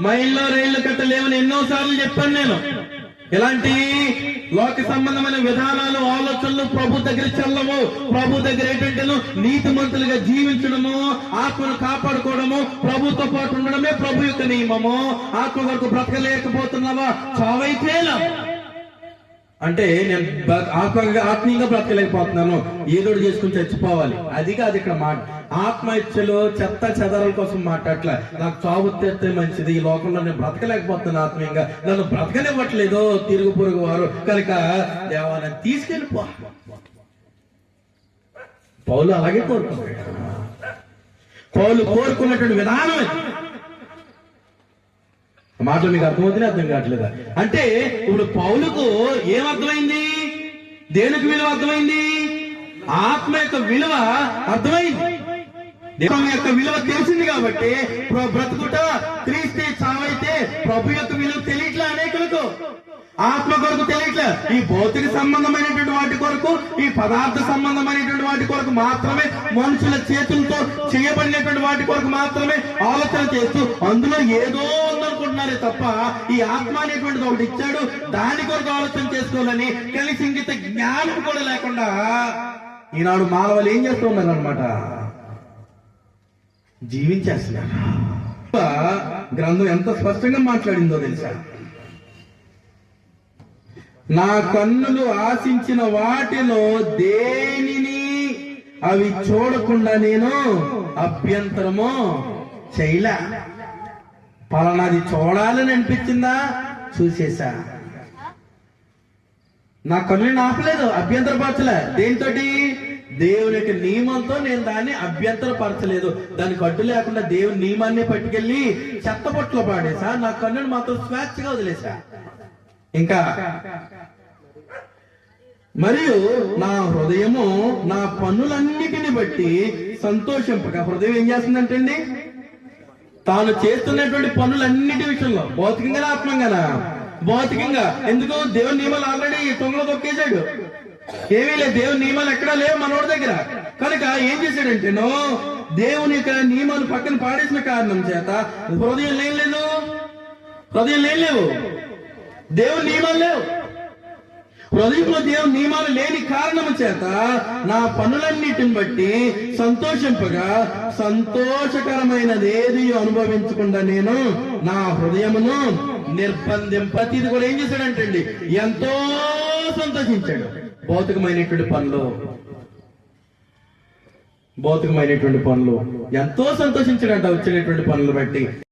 మైల్లో రైళ్ళు కట్టలేవని ఎన్నో సార్లు చెప్పాను నేను. ఇలాంటి లోక సంబంధమైన విధానాలు ఆలోచనలు ప్రభు దగ్గర చల్లము ప్రభు దగ్గర ఏంటంటే నీతి మంతులుగా జీవించడము ఆత్మను కాపాడుకోవడము ప్రభుతో పాటు ఉండడమే ప్రభు యొక్క నియమము. ఆత్మ వరకు బ్రతకలేకపోతున్నావా? చావైతేలా అంటే నేను బ- ఆత్మీయంగా బ్రతకలేకపోతున్నాను. ఏదో చేసుకుని చచ్చిపోవాలి. అది కాదు ఇక్కడ మాట. ఆత్మ చెత్త చెదరల కోసం మాట్లాడలే నాకు చావు తెస్తే మంచిది. ఈ లోకంలో నేను బ్రతకలేకపోతున్నాను ఆత్మీయంగా. నన్ను బ్రతకనివ్వట్లేదు తిరుగు పొరుగు వారు. కనుక దేవా తీసుకెళ్ళిపో. పౌలు అలాగే కోరుకుంటాడు పౌలు కోరుకున్నటువంటి విధానం మాటలు మీకు అర్థమవుతుంది అర్థం కావట్లేదా? అంటే ఇప్పుడు పౌలుకు ఏం అర్థమైంది? దేనికి విలువ అర్థమైంది? ఆత్మ యొక్క విలువ అర్థమైంది. దేవుని యొక్క విలువ తెలిసింది కాబట్టి ప్ర- బ్రతుకుట క్రీస్తే చావైతే ప్రభు యొక్క విలువ తెలియట్లే అనేకులకు? ఆత్మ కొరకు తెలియట్లే? ఈ భౌతిక సంబంధమైనటువంటి వాటి కొరకు ఈ పదార్థ సంబంధమైనటువంటి వాటి కొరకు మాత్రమే మనుషుల చేతులతో చేయబడినటువంటి వాటి కొరకు మాత్రమే ఆలోచన చేస్తూ అందులో ఏదో ఉందనుకుంటున్నారే తప్ప ఈ ఆత్మ అనేటువంటిది ఒకటి ఇచ్చాడు. దాని కొరకు ఆలోచన చేసుకోవాలని కలిసి ఇంకిత జ్ఞానం కూడా లేకుండా ఈనాడు మానవులు ఏం చేస్తున్నారు అనమాట జీవించేస్తున్నారు గ్రంథం ఎంత స్పష్టంగా మాట్లాడిందో తెలుసా? నా కన్నులు ఆశించిన వాటిలో దేనిని అవి చూడకుండా నేను అభ్యంతరము చేయలే. పలానాది చూడాలని అనిపించిందా? చూసేసా. నా కన్నుని ఆపలేదు అభ్యంతరపరచలే. దేనితోటి? దేవుని యొక్క నియమంతో నేను దాన్ని అభ్యంతరపరచలేదు. దానికి అడ్డు లేకుండా దేవుని నియమాన్ని పట్టుకెళ్ళి చెత్త పొట్లో పాడేసా నా కన్నుని మాత్రం స్వేచ్ఛగా వదిలేసా ఇంకా మరియు నా హృదయము నా పనులన్నిటిని బట్టి సంతోషింపక. హృదయం ఏం చేస్తుందంటండి? తాను చేస్తున్నటువంటి పనులన్నిటి విషయంలో భౌతికంగా ఆత్మంగానా? భౌతికంగా. ఎందుకు దేవుని నియమాలు ఆల్రెడీ తొంగలో తొక్కేశాడు. ఏమీ లేదు. దేవుని నియమాలు ఎక్కడా లేవు మనోడి దగ్గర. కనుక ఏం చేశాడంటే నో దేవుని యొక్క నియమాలు పక్కన పాడేసిన కారణం చేత హృదయం లేం లేదు. హృదయం లేం లేవు. దేవుని నియమాలు లేవు. హృదయంలో దేవుని నియమాలు లేని కారణం చేత నా పనులన్నిటిని బట్టి సంతోషింపగా సంతోషకరమైనది ఏది అనుభవించకుండా నేను నా హృదయమును నిర్బంధింపతి ఇది కూడా ఏం చేశాడంటండి? ఎంతో సంతోషించాడు. భౌతికమైనటువంటి పనులు భౌతికమైనటువంటి పనులు ఎంతో సంతోషించాడంట వచ్చినటువంటి పనులు బట్టి.